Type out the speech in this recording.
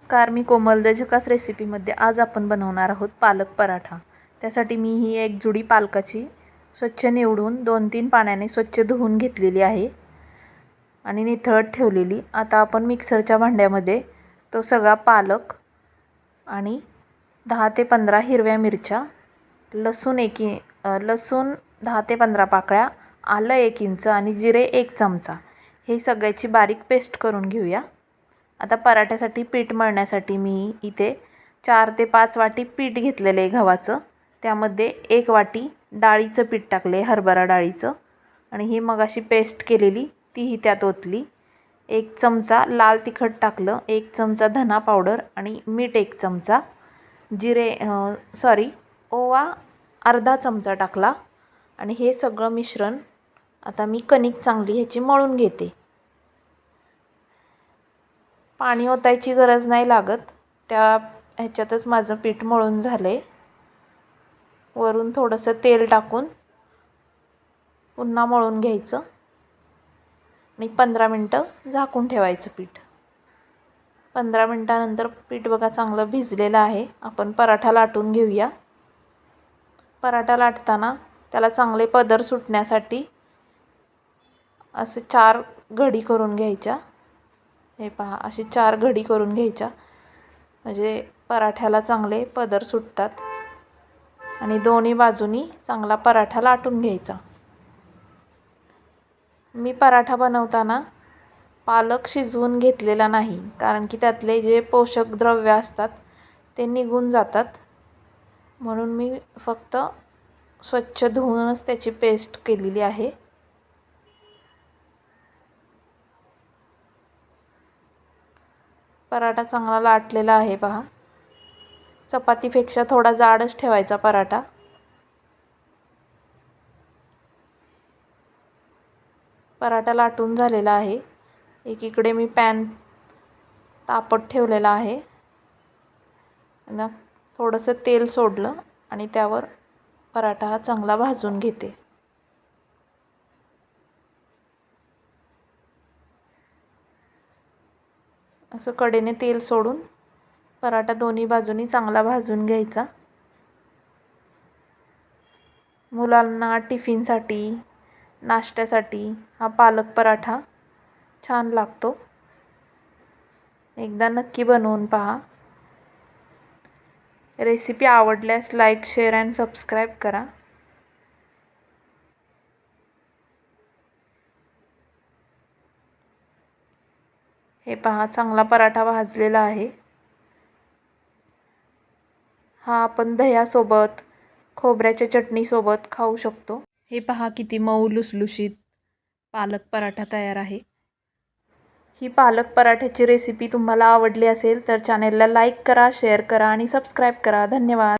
नमस्कार मी कोमल दजकास रेसिपीमध्ये आज आपण बनवणार आहोत पालक पराठा. त्यासाठी मी ही एक जुडी पालकाची स्वच्छ निवडून दोन तीन पाण्याने स्वच्छ धुवून घेतलेली आहे आणि निथळत ठेवलेली. आता आपण मिक्सरच्या भांड्यामध्ये तो सगळा पालक आणि दहा ते पंधरा हिरव्या मिरच्या लसूण एक लसूण दहा ते पंधरा पाकळ्या आलं एक इंच आणि जिरे एक चमचा. हे सगळ्याची बारीक पेस्ट करून घेऊया. आता पराठ्यासाठी पीठ मळण्यासाठी मी इथे चार ते पाच वाटी पीठ घेतलेलं आहे गव्हाचं. त्यामध्ये एक वाटी डाळीचं पीठ टाकले हरभरा डाळीचं. आणि ही मग अशी पेस्ट केलेली तीही त्यात ओतली. एक चमचा लाल तिखट टाकलं एक चमचा धना पावडर आणि मीठ एक चमचा. जिरे सॉरी ओवा अर्धा चमचा टाकला. आणि हे सगळं मिश्रण आता मी कणिक चांगली ह्याची मळून घेते. पाणी ओतायची गरज नाही लागत. त्या ह्याच्यातच माझं पीठ मळून झालं आहे वरून थोडंसं तेल टाकून पुन्हा मळून घ्यायचं. आणि पंधरा मिनटं झाकून ठेवायचं पीठ. पंधरा मिनटानंतर पीठ बघा चांगलं भिजलेलं आहे. आपण पराठा लाटून घेऊया. पराठा लाटताना त्याला चांगले पदर सुटण्यासाठी असे चार घडी करून घ्यायच्या. हे पहा अशी चार घडी करून घ्यायच्या. म्हणजे पराठ्याला चांगले पदर सुटतात. आणि दोन्ही बाजूनी चांगला पराठा लाटून घ्यायचा. मी पराठा बनवताना पालक शिजवून घेतलेला नाही कारण की त्यातले जे पोषक द्रव्य असतात ते निघून जातात. म्हणून मी फक्त स्वच्छ धुवूनच त्याची पेस्ट केलेली आहे. पराठा चांगला लाटलेला आहे पहा. चपातीपेक्षा थोडा जाडच ठेवायचा पराठा. पराठा लाटून झालेला आहे. एकीकडे मी पॅन तापत ठेवलेला आहे. ना थोडंसं तेल सोडलं आणि त्यावर पराठा हा चांगला भाजून घेते. असं कडेने तेल सोडून पराठा दोन्ही बाजूनी चांगला भाजून घ्यायचा. मुलांना टिफिनसाठी नाश्त्यासाठी हा पालक पराठा छान लागतो. एकदा नक्की बनवून पहा. रेसिपी आवडल्यास लाईक शेअर अँड सबस्क्राईब करा. हे पहा चांगला पराठा भाजलेला आहे. हा आपण दह्यासोबत खोबऱ्याच्या चटणीसोबत खाऊ शकतो. हे पहा किती मऊ लुसलुशीत पालक पराठा तयार आहे. ही पालक पराठ्याची रेसिपी तुम्हाला आवडली असेल तर चॅनेलला लाईक करा शेअर करा आणि सबस्क्राईब करा. धन्यवाद.